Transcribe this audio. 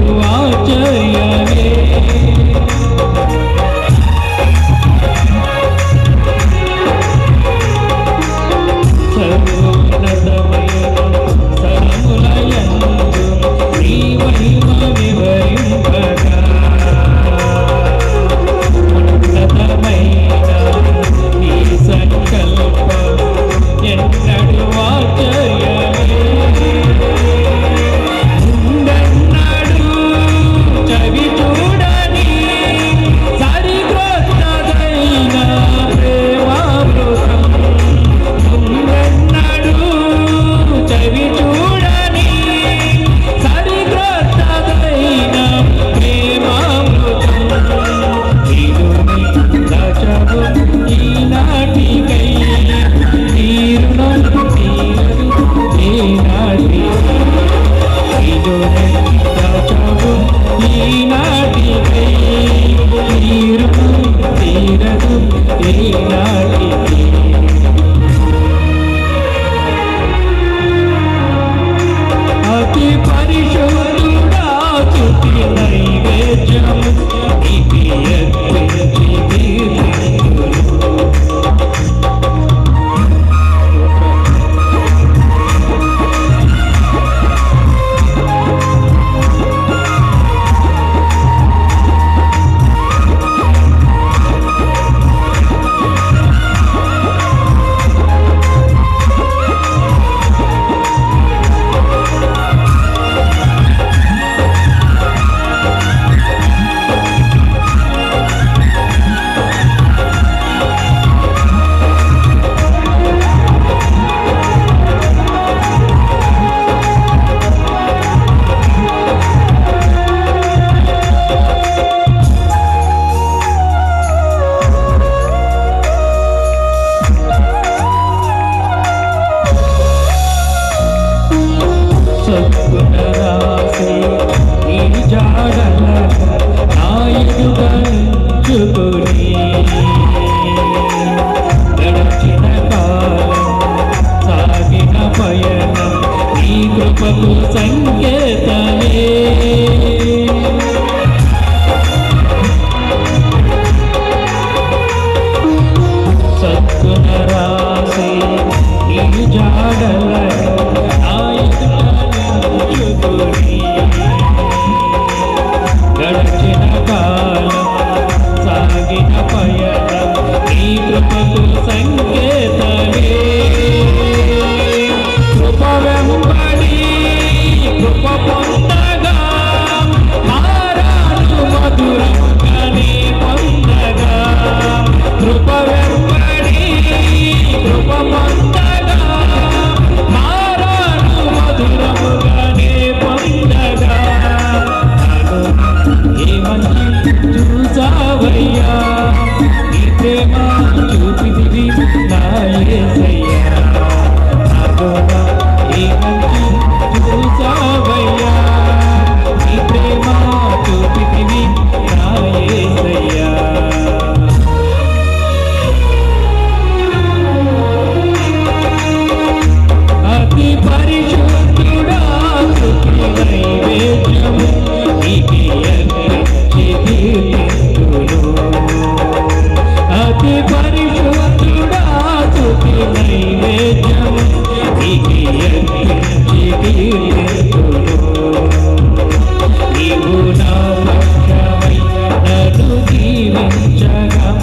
திருவாச்சயமே పరిశుద్ధుడా స్తుతి నైవేద్యం Yeah. Jagam.